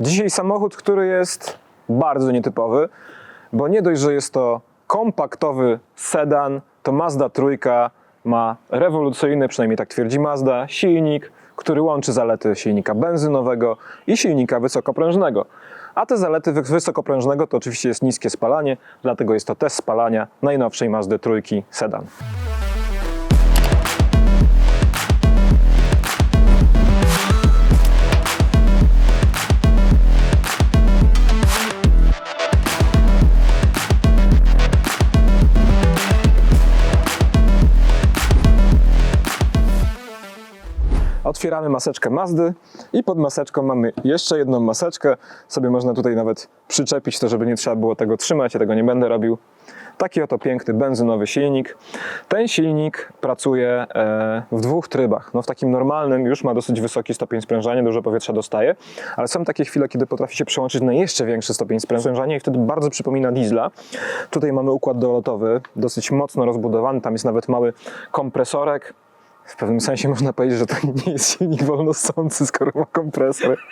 Dzisiaj samochód, który jest bardzo nietypowy, bo nie dość, że jest to kompaktowy sedan, to Mazda trójka ma rewolucyjny, przynajmniej tak twierdzi Mazda, silnik, który łączy zalety silnika benzynowego i silnika wysokoprężnego. A te zalety wy- wysokoprężnego to oczywiście jest niskie spalanie, dlatego jest to test spalania najnowszej Mazdy trójki sedan. Otwieramy maseczkę Mazdy i pod maseczką mamy jeszcze jedną maseczkę. Sobie można tutaj nawet przyczepić to, żeby nie trzeba było tego trzymać, ja tego nie będę robił. Taki oto piękny benzynowy silnik. Ten silnik pracuje e, w dwóch trybach. No w takim normalnym już ma dosyć wysoki stopień sprężania, dużo powietrza dostaje, ale są takie chwile, kiedy potrafi się przełączyć na jeszcze większy stopień sprężania i wtedy bardzo przypomina diesla. Tutaj mamy układ dolotowy, dosyć mocno rozbudowany, tam jest nawet mały kompresorek, w pewnym sensie można powiedzieć, że to nie jest silnik wolnossący, skoro ma kompresor.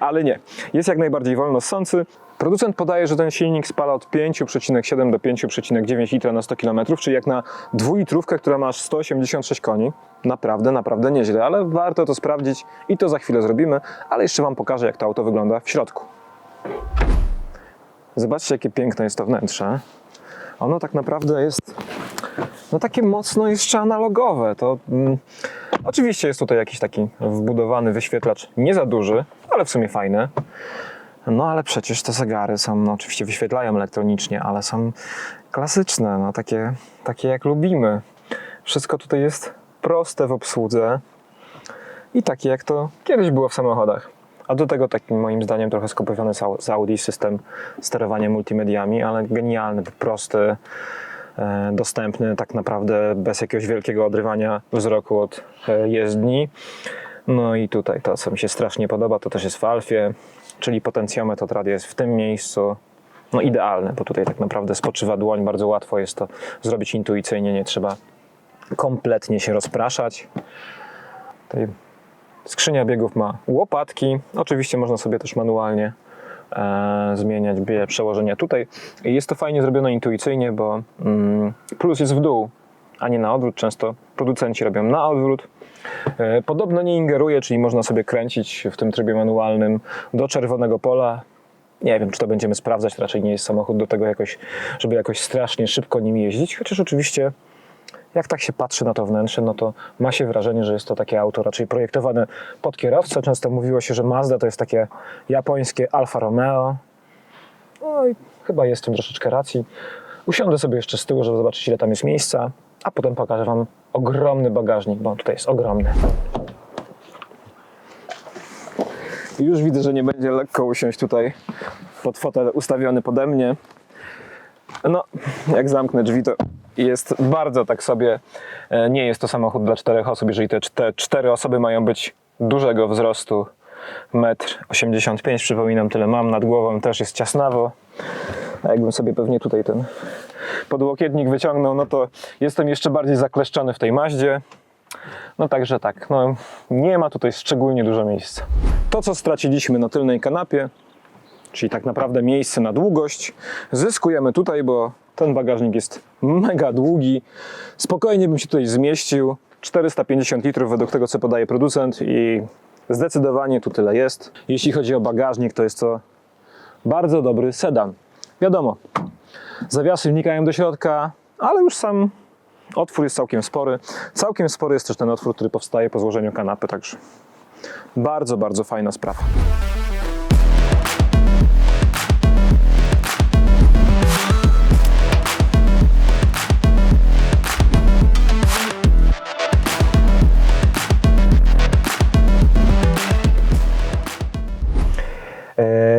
Ale nie, jest jak najbardziej wolnossący. Producent podaje, że ten silnik spala od 5,7 do 5,9 litra na 100 km, czyli jak na dwulitrówkę, która ma aż 186 koni. Naprawdę, naprawdę nieźle, ale warto to sprawdzić i to za chwilę zrobimy, ale jeszcze Wam pokażę, jak to auto wygląda w środku. Zobaczcie, jakie piękne jest to wnętrze. Ono tak naprawdę jest no takie mocno jeszcze analogowe. To mm, oczywiście jest tutaj jakiś taki wbudowany wyświetlacz, nie za duży, ale w sumie fajny. No ale przecież te zegary są, no oczywiście wyświetlają elektronicznie, ale są klasyczne, no takie, takie jak lubimy. Wszystko tutaj jest proste w obsłudze i takie jak to kiedyś było w samochodach. A do tego takim moim zdaniem trochę skopiowany z Au- z Audi system sterowania multimediami, ale genialny, prosty, dostępny tak naprawdę bez jakiegoś wielkiego odrywania wzroku od e, jezdni. No i tutaj to, co mi się strasznie podoba, to też jest w Alfie, czyli potencjometr od radia jest w tym miejscu. No idealne, bo tutaj tak naprawdę spoczywa dłoń, bardzo łatwo jest to zrobić intuicyjnie, nie trzeba kompletnie się rozpraszać. Tutaj Skrzynia biegów ma łopatki. Oczywiście można sobie też manualnie e, zmieniać bie, przełożenia tutaj. Jest to fajnie zrobione intuicyjnie, bo mm, plus jest w dół, a nie na odwrót. Często producenci robią na odwrót. E, podobno nie ingeruje, czyli można sobie kręcić w tym trybie manualnym do czerwonego pola. Nie wiem, czy to będziemy sprawdzać. Raczej nie jest samochód do tego jakoś, żeby jakoś strasznie szybko nim jeździć. Chociaż oczywiście jak tak się patrzy na to wnętrze, no to ma się wrażenie, że jest to takie auto raczej projektowane pod kierowcę. Często mówiło się, że Mazda to jest takie japońskie Alfa Romeo. No i chyba jest w tym troszeczkę racji. Usiądę sobie jeszcze z tyłu, żeby zobaczyć, ile tam jest miejsca, a potem pokażę Wam ogromny bagażnik, bo on tutaj jest ogromny. Już widzę, że nie będzie lekko usiąść tutaj pod fotel ustawiony pode mnie. No, jak zamknę drzwi, to jest bardzo tak sobie. e, Nie jest to samochód dla czterech osób. Jeżeli te czte- cztery osoby mają być dużego wzrostu, 1,85 m, przypominam, tyle mam nad głową, też jest ciasnawo. A jakbym sobie pewnie tutaj ten podłokietnik wyciągnął, no to jestem jeszcze bardziej zakleszczony w tej maździe. No także tak, no, nie ma tutaj szczególnie dużo miejsca. To, co straciliśmy na tylnej kanapie, czyli tak naprawdę miejsce na długość, zyskujemy tutaj, bo ten bagażnik jest mega długi. Spokojnie bym się tutaj zmieścił. 450 litrów według tego, co podaje producent i zdecydowanie tu tyle jest. Jeśli chodzi o bagażnik, to jest to bardzo dobry sedan. Wiadomo, zawiasy wnikają do środka, ale już sam otwór jest całkiem spory. Całkiem spory jest też ten otwór, który powstaje po złożeniu kanapy, także bardzo, bardzo fajna sprawa.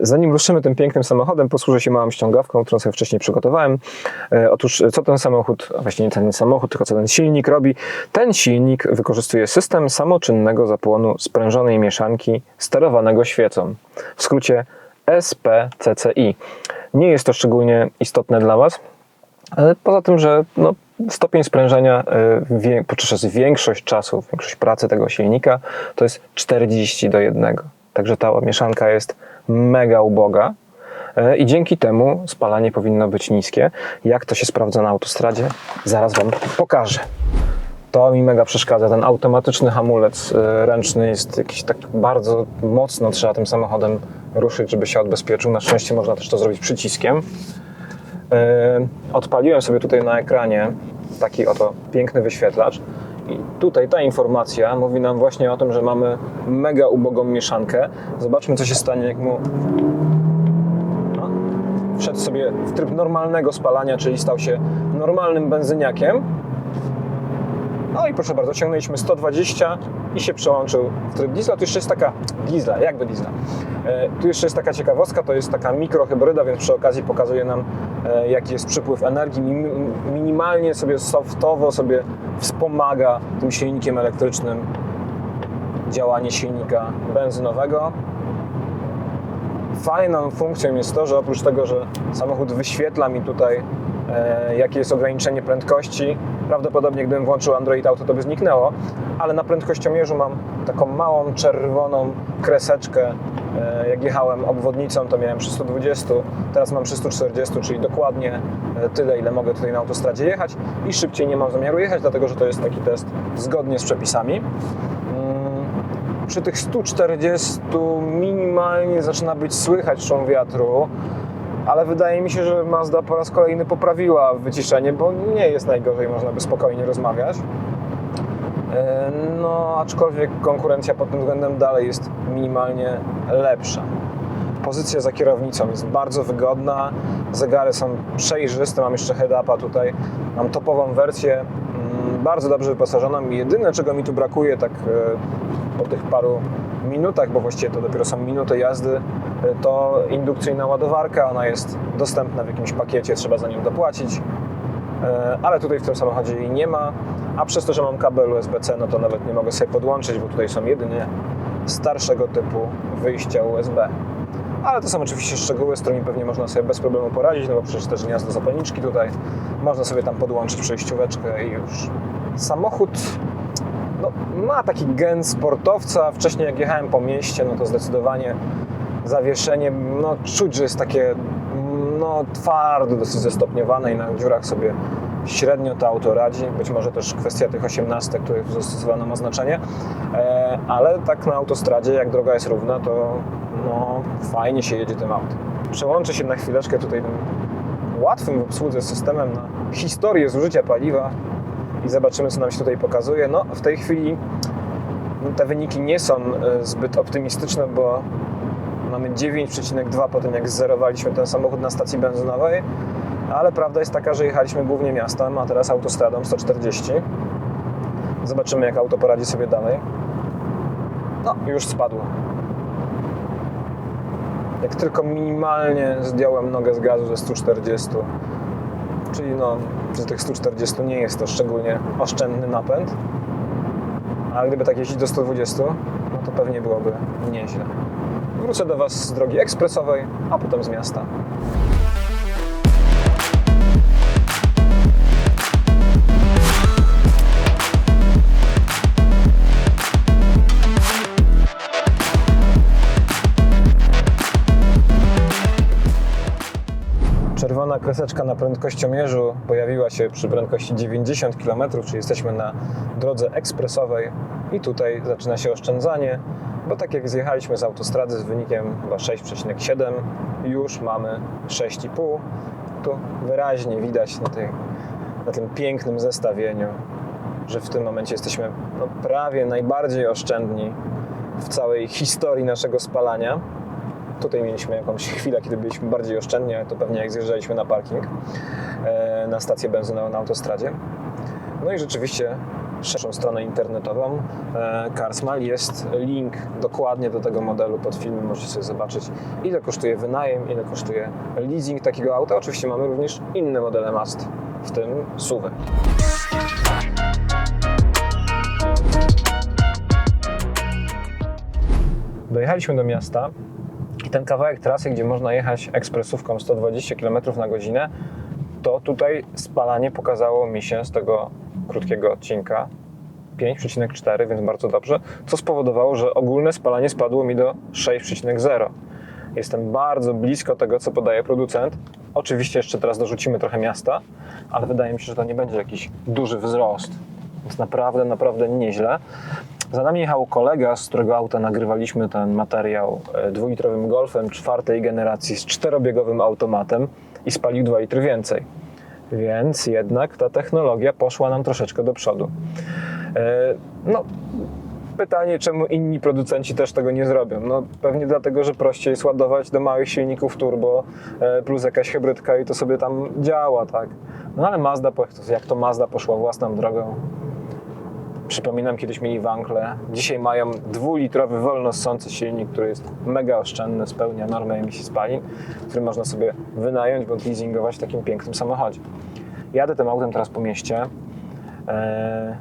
Zanim ruszymy tym pięknym samochodem, posłużę się małą ściągawką, którą sobie wcześniej przygotowałem. E, Otóż, co ten samochód, a właściwie nie ten samochód, tylko co ten silnik robi? Ten silnik wykorzystuje system samoczynnego zapłonu sprężonej mieszanki sterowanego świecą. W skrócie SPCCI. Nie jest to szczególnie istotne dla Was, ale poza tym, że no, stopień sprężenia e, wie, podczas większość czasu, większość pracy tego silnika to jest 40 do 1. Także ta mieszanka jest mega uboga. E, I dzięki temu spalanie powinno być niskie. Jak to się sprawdza na autostradzie? Zaraz Wam pokażę. To mi mega przeszkadza. Ten automatyczny hamulec e, ręczny jest jakiś tak bardzo mocno trzeba tym samochodem ruszyć, żeby się odbezpieczył. Na szczęście można też to zrobić przyciskiem. E, Odpaliłem sobie tutaj na ekranie taki oto piękny wyświetlacz. I tutaj ta informacja mówi nam właśnie o tym, że mamy mega ubogą mieszankę. Zobaczmy, co się stanie, jak mu wszedł sobie w tryb normalnego spalania, czyli stał się normalnym benzyniakiem. No i proszę bardzo, ciągnęliśmy 120 i się przełączył w tryb diesla. Tu jeszcze jest taka diesla, jakby diesla. E, tu jeszcze jest taka ciekawostka, to jest taka mikrohybryda, więc przy okazji pokazuje nam e, jaki jest przypływ energii. Min- minimalnie sobie softowo sobie wspomaga tym silnikiem elektrycznym działanie silnika benzynowego. Fajną funkcją jest to, że oprócz tego, że samochód wyświetla mi tutaj jakie jest ograniczenie prędkości, prawdopodobnie gdybym włączył Android Auto to by zniknęło, ale na prędkościomierzu mam taką małą czerwoną kreseczkę. E, jak jechałem obwodnicą to miałem przy 120, teraz mam przy 140, czyli dokładnie e, tyle ile mogę tutaj na autostradzie jechać i szybciej nie mam zamiaru jechać, dlatego że to jest taki test zgodnie z przepisami. Mm, przy tych 140 minimalnie zaczyna być słychać szum wiatru, ale wydaje mi się, że Mazda po raz kolejny poprawiła wyciszenie, bo nie jest najgorzej, można by spokojnie rozmawiać. E, No, aczkolwiek konkurencja pod tym względem dalej jest minimalnie lepsza. Pozycja za kierownicą jest bardzo wygodna, zegary są przejrzyste, mam jeszcze head-upa tutaj, mam topową wersję, bardzo dobrze wyposażoną i jedyne czego mi tu brakuje tak e, po tych paru minutach, bo właściwie to dopiero są minuty jazdy, e, to indukcyjna ładowarka, ona jest dostępna w jakimś pakiecie, trzeba za nią dopłacić, E, ale tutaj w tym samochodzie jej nie ma, a przez to, że mam kabel USB-C, no to nawet nie mogę sobie podłączyć, bo tutaj są jedynie starszego typu wyjścia USB. Ale to są oczywiście szczegóły, z którymi pewnie można sobie bez problemu poradzić, no bo przecież też gniazdo zapalniczki tutaj, można sobie tam podłączyć przejścióweczkę i już. Samochód no, ma taki gen sportowca, wcześniej jak jechałem po mieście, no to zdecydowanie zawieszenie, no czuć, że jest takie no, twardo, dosyć zestopniowane i na dziurach sobie średnio to auto radzi. Być może też kwestia tych 18, których zastosowano ma znaczenie, e, ale tak na autostradzie, jak droga jest równa, to no, fajnie się jedzie tym autem. Przełączę się na chwileczkę tutaj łatwym w obsłudze systemem na historię zużycia paliwa i zobaczymy, co nam się tutaj pokazuje. No, w tej chwili te wyniki nie są e, zbyt optymistyczne, bo mamy 9,2 po tym, jak zerowaliśmy ten samochód na stacji benzynowej, ale prawda jest taka, że jechaliśmy głównie miastem, a teraz autostradą 140. Zobaczymy, jak auto poradzi sobie dalej. No, już spadło. Jak tylko minimalnie zdjąłem nogę z gazu ze 140, czyli no, przy tych 140 nie jest to szczególnie oszczędny napęd, ale gdyby tak jeździć do 120, no to pewnie byłoby nieźle. Wrócę do Was z drogi ekspresowej, a potem z miasta. Kreseczka na prędkościomierzu pojawiła się przy prędkości 90 km, czyli jesteśmy na drodze ekspresowej i tutaj zaczyna się oszczędzanie, bo tak jak zjechaliśmy z autostrady z wynikiem chyba 6,7, już mamy 6,5. Tu wyraźnie widać na, tej, na tym pięknym zestawieniu, że w tym momencie jesteśmy no, prawie najbardziej oszczędni w całej historii naszego spalania. Tutaj mieliśmy jakąś chwilę, kiedy byliśmy bardziej oszczędni, to pewnie jak zjeżdżaliśmy na parking, e, na stację benzynową na autostradzie. No i rzeczywiście szerszą stronę internetową e, Carsmal jest link dokładnie do tego modelu pod filmem. Możecie sobie zobaczyć, ile kosztuje wynajem, ile kosztuje leasing takiego auta. Oczywiście mamy również inne modele Mast, w tym SUV. Dojechaliśmy do miasta i ten kawałek trasy, gdzie można jechać ekspresówką 120 km na godzinę, to tutaj spalanie pokazało mi się z tego krótkiego odcinka 5,4, więc bardzo dobrze, co spowodowało, że ogólne spalanie spadło mi do 6,0. Jestem bardzo blisko tego, co podaje producent. Oczywiście jeszcze teraz dorzucimy trochę miasta, ale wydaje mi się, że to nie będzie jakiś duży wzrost. Więc naprawdę, naprawdę nieźle. Za nami jechał kolega, z którego auta nagrywaliśmy ten materiał e, dwulitrowym Golfem czwartej generacji z czterobiegowym automatem i spalił 2 litry więcej. Więc jednak ta technologia poszła nam troszeczkę do przodu. E, No, pytanie, czemu inni producenci też tego nie zrobią? No, pewnie dlatego, że prościej jest ładować do małych silników turbo e, plus jakaś hybrydka i to sobie tam działa, tak? No ale Mazda, jak to Mazda poszła własną drogą, Przypominam, kiedyś mieli wankle. Dzisiaj mają dwulitrowy wolno ssący silnik, który jest mega oszczędny, spełnia normę emisji spalin, który można sobie wynająć bądź leasingować w takim pięknym samochodzie. Jadę tym autem teraz po mieście. Eee,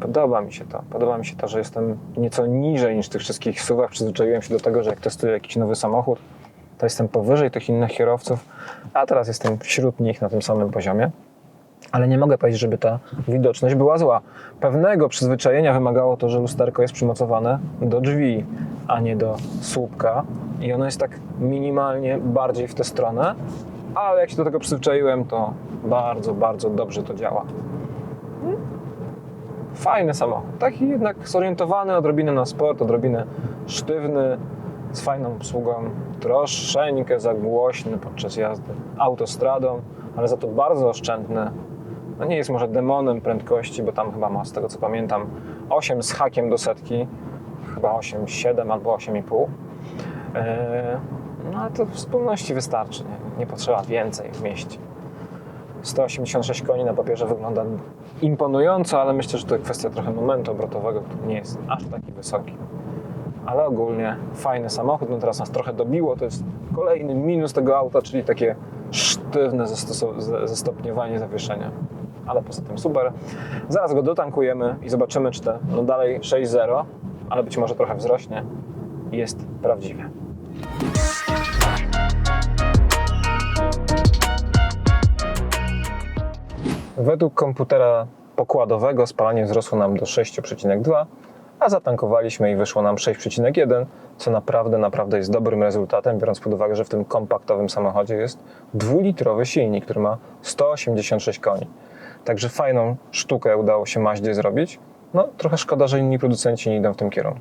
podoba mi się to. Podoba mi się to, że jestem nieco niżej niż tych wszystkich suwach. Przyzwyczaiłem się do tego, że jak testuję jakiś nowy samochód, to jestem powyżej tych innych kierowców, a teraz jestem wśród nich na tym samym poziomie ale nie mogę powiedzieć, żeby ta widoczność była zła. Pewnego przyzwyczajenia wymagało to, że lusterko jest przymocowane do drzwi, a nie do słupka i ono jest tak minimalnie bardziej w tę stronę, ale jak się do tego przyzwyczaiłem, to bardzo, bardzo dobrze to działa. Fajny samochód, taki jednak zorientowany odrobinę na sport, odrobinę sztywny, z fajną obsługą, troszeczkę za głośny podczas jazdy autostradą, ale za to bardzo oszczędny. No nie jest może demonem prędkości, bo tam chyba ma, z tego co pamiętam, 8 z hakiem do setki, chyba 8,7 albo 8,5. Eee, No ale to w wspólności wystarczy, nie, nie potrzeba więcej w mieście. 186 koni na papierze wygląda imponująco, ale myślę, że to kwestia trochę momentu obrotowego, który nie jest aż taki wysoki. Ale ogólnie fajny samochód, no teraz nas trochę dobiło, to jest kolejny minus tego auta, czyli takie sztywne zestopniowanie zawieszenia. Ale poza tym super. Zaraz go dotankujemy i zobaczymy, czy to no dalej 6.0, ale być może trochę wzrośnie, jest prawdziwe. Według komputera pokładowego spalanie wzrosło nam do 6,2, a zatankowaliśmy i wyszło nam 6,1, co naprawdę, naprawdę jest dobrym rezultatem, biorąc pod uwagę, że w tym kompaktowym samochodzie jest dwulitrowy silnik, który ma 186 koni. Także fajną sztukę udało się Maździe zrobić. No, trochę szkoda, że inni producenci nie idą w tym kierunku.